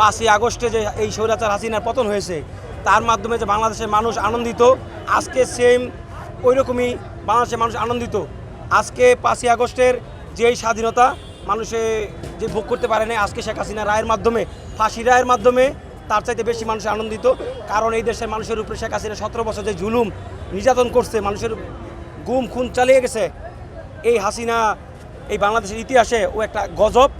পাঁচই আগস্টে যে এই স্বৈরাচার হাসিনার পতন হয়েছে, তার মাধ্যমে যে বাংলাদেশের মানুষ আনন্দিত, আজকে সেম ওই রকমই বাংলাদেশের মানুষ আনন্দিত। আজকে পাঁচই আগস্টের যেই স্বাধীনতা, মানুষে যে ভোগ করতে পারে না আজকে শেখ হাসিনা রায়ের মাধ্যমে, ফাঁসি রায়ের মাধ্যমে তার চাইতে বেশি মানুষ আনন্দিত। কারণ এই দেশের মানুষের উপরে শেখ হাসিনা সতেরো বছর যে জুলুম, নির্যাতন করছে, মানুষের গুম, খুন চালিয়ে গেছে। এই হাসিনা এই বাংলাদেশের ইতিহাসে ও একটা গজব।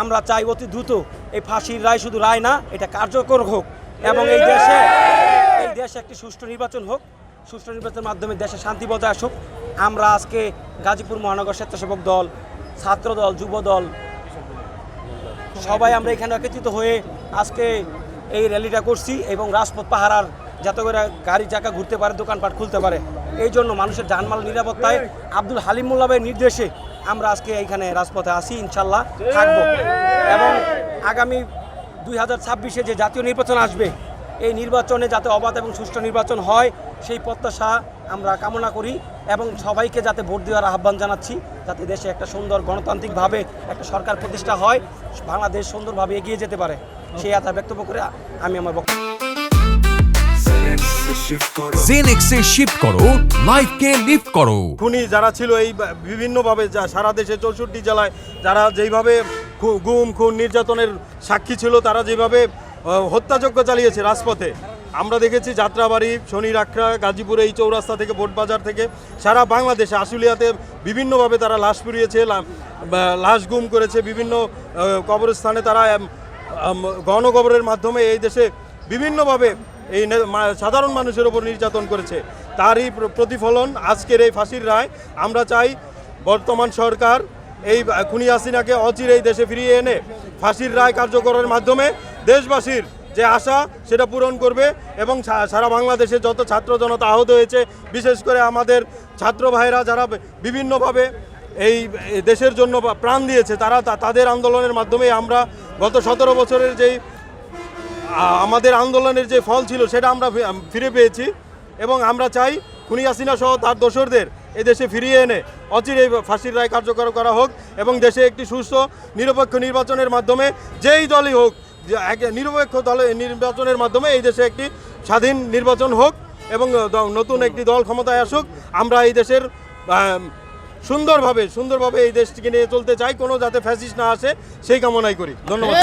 আমরা চাই অতি দ্রুত এই ফাঁসির রায় শুধু রায় না, এটা কার্যকর হোক এবং এই দেশে এই দেশে একটি সুষ্ঠু নির্বাচন হোক। সুষ্ঠু নির্বাচনের মাধ্যমে দেশে শান্তি বজায় আসুক। আমরা আজকে গাজীপুর মহানগর স্বেচ্ছাসেবক দল, ছাত্র দল, যুব দল সবাই আমরা এখানে একত্রিত হয়ে আজকে এই র্যালিটা করছি এবং রাজপথ পাহারার যাতে করে গাড়ি চাকা ঘুরতে পারে, দোকানপাট খুলতে পারে। এই জন্য মানুষের জানমাল নিরাপত্তায় আব্দুল হালিম মোল্লাবের নির্দেশে আমরা আজকে এইখানে রাজপথে আসি ইনশাল্লাহ থাকব। এবং আগামী দুই হাজার ছাব্বিশে যে জাতীয় নির্বাচন আসবে, এই নির্বাচনে যাতে অবাধ এবং সুষ্ঠু নির্বাচন হয়, সেই প্রত্যাশা আমরা কামনা করি এবং সবাইকে যাতে ভোট দেওয়ার আহ্বান জানাচ্ছি, যাতে দেশে একটা সুন্দর গণতান্ত্রিকভাবে একটা সরকার প্রতিষ্ঠা হয়, বাংলাদেশ সুন্দরভাবে এগিয়ে যেতে পারে। সেই আশা ব্যক্তব্য করে আমি আমার বক্তব্য জেনেক্সে শিফট করো। লাইফকে লিফট করো খুনি যারা ছিল এই বিভিন্নভাবে যা সারা দেশে চৌষট্টি জেলায় যারা যেইভাবে খু- গুম খুন নির্যাতনের সাক্ষী ছিল তারা যেভাবে হত্যাযজ্ঞ চালিয়েছে রাজপথে। আমরা দেখেছি যাত্রাবাড়ি শনির আখড়া গাজীপুরে এই চৌরাস্তা থেকে বোটবাজার থেকে সারা বাংলাদেশে আশুলিয়াতে বিভিন্নভাবে তারা লাশ পুড়িয়েছে লাশ গুম করেছে বিভিন্ন কবরস্থানে তারা গণকবরের মাধ্যমে এই দেশে বিভিন্নভাবে এই সাধারণ মানুষের ওপর নির্যাতন করেছে। তারই প্রতিফলন আজকের এই ফাঁসির রায়। আমরা চাই বর্তমান সরকার এই খুনি হাসিনাকে অচিরেই দেশে ফিরিয়ে এনে ফাঁসির রায় কার্যকরের মাধ্যমে দেশবাসীর যে আশা, সেটা পূরণ করবে এবং সারা বাংলাদেশে যত ছাত্র জনতা আহত হয়েছে, বিশেষ করে আমাদের ছাত্র ভাইরা যারা বিভিন্নভাবে এই দেশের জন্য প্রাণ দিয়েছে, তারা তাদের আন্দোলনের মাধ্যমে আমরা গত সতেরো বছরের যেই আমাদের আন্দোলনের যে ফল ছিল সেটা আমরা ফিরে পেয়েছি এবং আমরা চাই খুনি হাসিনা সহ তার দোসরদের এদেশে ফিরিয়ে এনে অচিরে এই ফাঁসির রায় কার্যকর করা হোক এবং দেশে একটি সুস্থ নিরপেক্ষ নির্বাচনের মাধ্যমে যেই দলই হোক নিরপেক্ষ দলে নির্বাচনের মাধ্যমে এই দেশে একটি স্বাধীন নির্বাচন হোক এবং নতুন একটি দল ক্ষমতায় আসুক, আমরা এই দেশের সুন্দরভাবে সুন্দরভাবে এই দেশটিকে নিয়ে চলতে চাই। কোনো যাতে ফ্যাসিস না আসে, সেই কামনাই করি। ধন্যবাদ।